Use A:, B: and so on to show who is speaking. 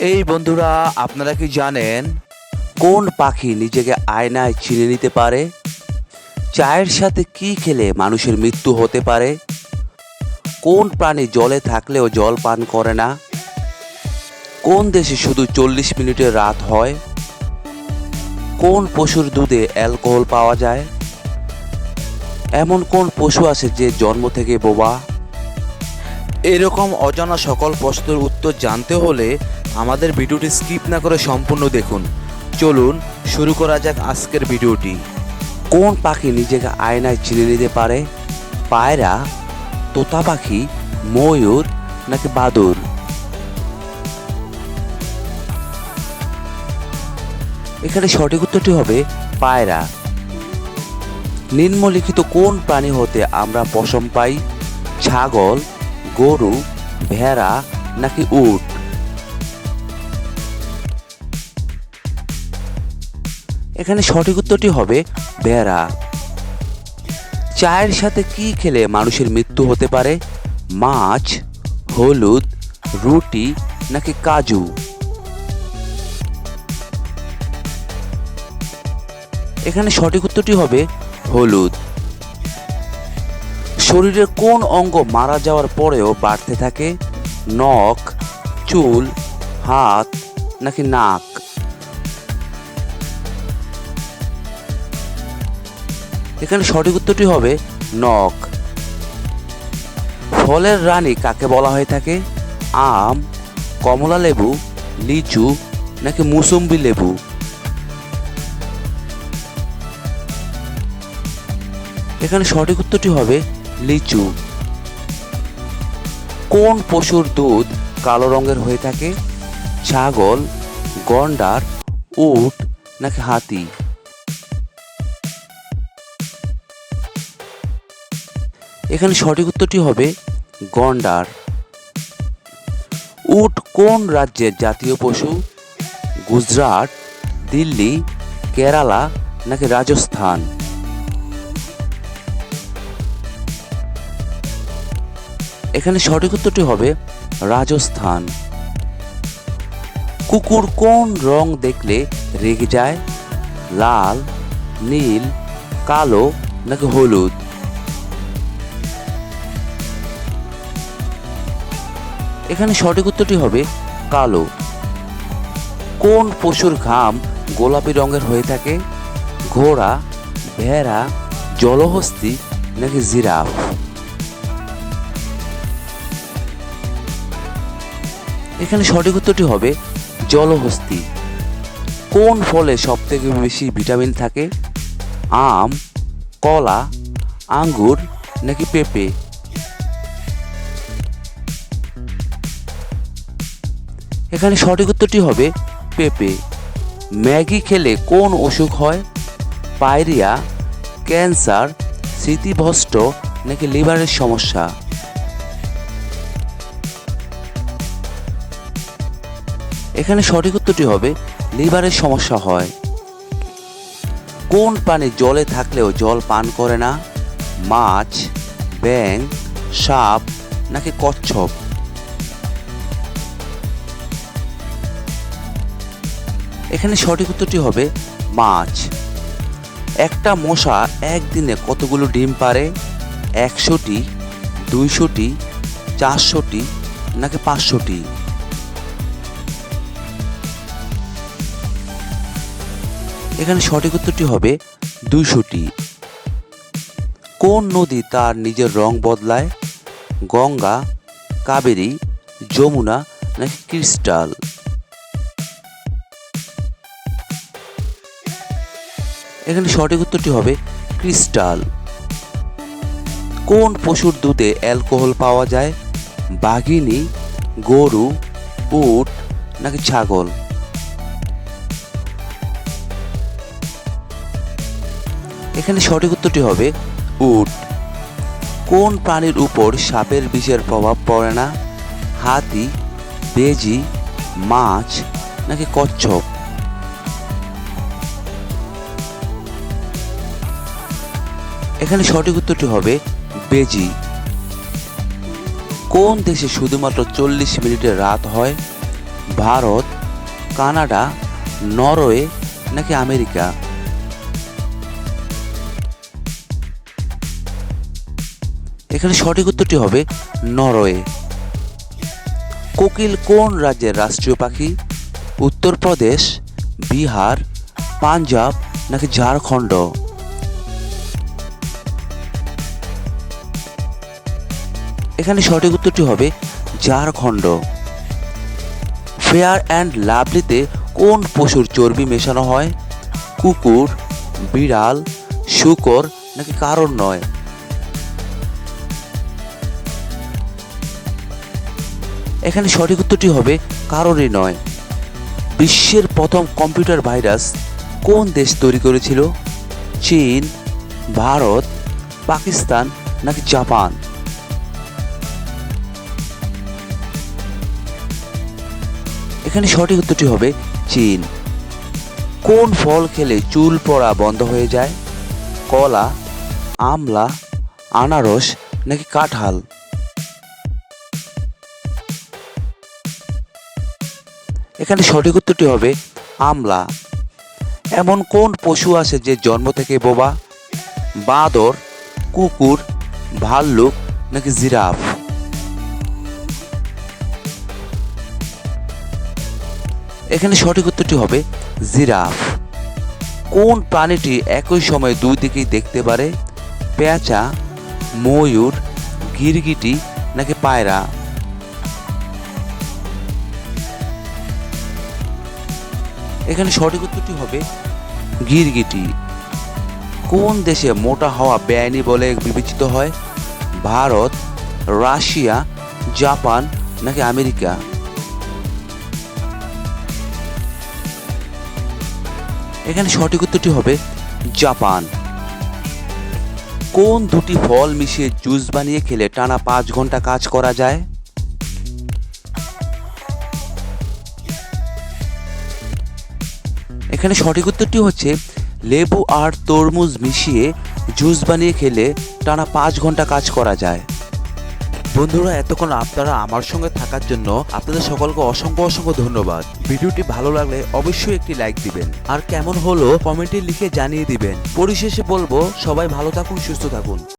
A: এই বন্ধুরা, আপনারা কি জানেন কোন পাখি নিজেকে আয়নায় চিনে নিতে পারে? চায়ের সাথে কি খেলে মানুষের মৃত্যু হতে পারে? কোন প্রাণী জলে থাকলেও জল পান করে না? কোন দেশে শুধু চল্লিশ মিনিটের রাত হয়? কোন পশুর দুধে অ্যালকোহল পাওয়া যায়? এমন কোন পশু আছে যে জন্ম থেকে বোবা? এরকম অজানা সকল প্রশ্নের উত্তর জানতে হলে আমাদের ভিডিওটি স্কিপ না করে সম্পূর্ণ দেখুন। চলুন শুরু করা যাক আজকের ভিডিওটি। কোন পাখি নিজেকে আয়নায় চিনে নিতে পারে? পায়রা, তোতা পাখি, ময়ূর নাকি বাদুর? এখানে সঠিক উত্তরটি হবে পায়রা। নিম্নলিখিত কোন প্রাণী হতে আমরা পশম পাই? ছাগল গরু, ভেড়া নাকি উট? এখানে সঠিক উত্তরটি হবে ভেড়া। চায়ের সাথে কি খেলে মানুষের মৃত্যু হতে পারে? মাছ, হলুদ, রুটি নাকি কাজু? এখানে সঠিক উত্তরটি হবে হলুদ। শরীরের কোন অঙ্গ মারা যাওয়ার পরেও বাড়তে থাকে? নখ, চুল, হাত নাকি নাক? এখানে সঠিক উত্তরটি হবে নখ। ফলের রানী কাকে বলা হয়ে থাকে? আম, কমলা লেবু, লিচু নাকি মুসম্বি লেবু? এখানে সঠিক উত্তরটি হবে লিচু। কোন পশুর দুধ কালো রঙের হয়ে থাকে? ছাগল, গন্ডার, উট নাকি হাতি? এখানে সঠিক উত্তরটি হবে গন্ডার। উট কোন রাজ্যের জাতীয় পশু? গুজরাট, দিল্লি, কেরালা নাকি রাজস্থান? এখানে সঠিক উত্তরটি হবে রাজস্থান। কুকুর কোন রং দেখলে রেগে যায়? লাল, নীল, কালো নাকি হলুদ? এখানে সঠিক উত্তরটি হবে কালো। কোন পশুর ঘাম গোলাপি রঙের হয়ে থাকে? ঘোড়া, ভেড়া, জলহস্তি নাকি জিরাফ? এখানে সঠিক উত্তরটি হবে জলহস্তি। কোন ফলে সব থেকে বেশি ভিটামিন থাকে? আম, কলা, আঙ্গুর নাকি পেঁপে? এখানে সঠিক উত্তরটি হবে পেঁপে। ম্যাগি খেলে কোন অসুখ হয়? পায়রিয়া, ক্যান্সার স্মৃতিভ্রষ্ট নাকি লিভারের সমস্যা? এখানে সঠিক উত্তরটি হবে, লিভারের সমস্যা হয়। কোন প্রাণী জলে থাকলেও জল পান করে না? মাছ ব্যাং সাপ নাকি কচ্ছপ? এখানে সঠিক উত্তরটি হবে, মাছ। একটা মশা একদিনে কতগুলো ডিম পারে? একশোটি, দুইশোটি, চারশোটি নাকি পাঁচশোটি? এখানে সঠিক উত্তরটি হবে দুইশোটি। কোন নদী তার নিজের রং বদলায়? গঙ্গা, কাবেরী, যমুনা নাকি ক্রিস্টাল? এখানে সঠিক উত্তরটি হবে ক্রিস্টাল। কোন পশুর দুধে অ্যালকোহল পাওয়া যায়? বাঘিনী, গরু, উট নাকি ছাগল? এখানে সঠিক উত্তরটি হবে উট। কোন প্রাণীর উপর সাপের বিষের প্রভাব পড়ে না? হাতি, বেজি, মাছ নাকি কচ্ছপ? এখানে সঠিক উত্তরটি হবে বেজি। কোন দেশে শুধুমাত্র চল্লিশ মিনিটের রাত হয়? ভারত, কানাডা, নরওয়ে নাকি আমেরিকা? এখানে সঠিক উত্তরটি হবে নরওয়ে। কোকিল কোন রাজ্যের রাষ্ট্রীয় পাখি? উত্তরপ্রদেশ, বিহার, পাঞ্জাব নাকি ঝাড়খণ্ড? এখানে সঠিক উত্তরটি হবে ঝাড়খণ্ড। ফেয়ার অ্যান্ড লাভলিতে কোন পশুর চর্বি মেশানো হয়? কুকুর, বিড়াল, শুকর নাকি কারণ নয়? এখানে সঠিক উত্তরটি হবে কারোরই নয়। বিশ্বের প্রথম কম্পিউটার ভাইরাস কোন দেশ তৈরি করেছিল? চীন, ভারত, পাকিস্তান নাকি জাপান? এখানে সঠিক উত্তরটি হবে চীন। কোন ফল খেলে চুল পড়া বন্ধ হয়ে যায়? কলা, আমলা, আনারস নাকি কাঁঠাল? এখানে সঠিক উত্তরটি হবে আমলা। এমন কোন পশু আছে যে জন্ম থেকে বোবা, বাঁদর, কুকুর, ভাল্লুক নাকি জিরাফ? এখানে সঠিক উত্তরটি হবে জিরাফ। কোন প্রাণীটি একই সময় দুই দিকেই দেখতে পারে? পেঁচা, ময়ূর, গিরগিটি নাকি পায়রা? এখানে সঠিক উত্তরটি হবে গিরগিটি। কোন দেশে মোটা হওয়া বেআইনি বলে বিবেচিত হয়? ভারত, রাশিয়া, জাপান নাকি আমেরিকা? এখানে সঠিক উত্তরটি হবে জাপান। কোন দুটি ফল মিশিয়ে জুস বানিয়ে খেলে টানা পাঁচ ঘণ্টা কাজ করা যায়? এখানে সঠিক উত্তরটি হচ্ছে, লেবু আর তরমুজ মিশিয়ে জুস বানিয়ে খেলে টানা পাঁচ ঘণ্টা কাজ করা যায়। বন্ধুরা, এতক্ষণ আপনারা আমার সঙ্গে থাকার জন্য আপনাদের সকলকে অসংখ্য অসংখ্য ধন্যবাদ। ভিডিওটি ভালো লাগলে অবশ্যই একটি লাইক দিবেন। আর কেমন হলো কমেন্টে লিখে জানিয়ে দিবেন। পরিশেষে বলব, সবাই ভালো থাকুন, সুস্থ থাকুন।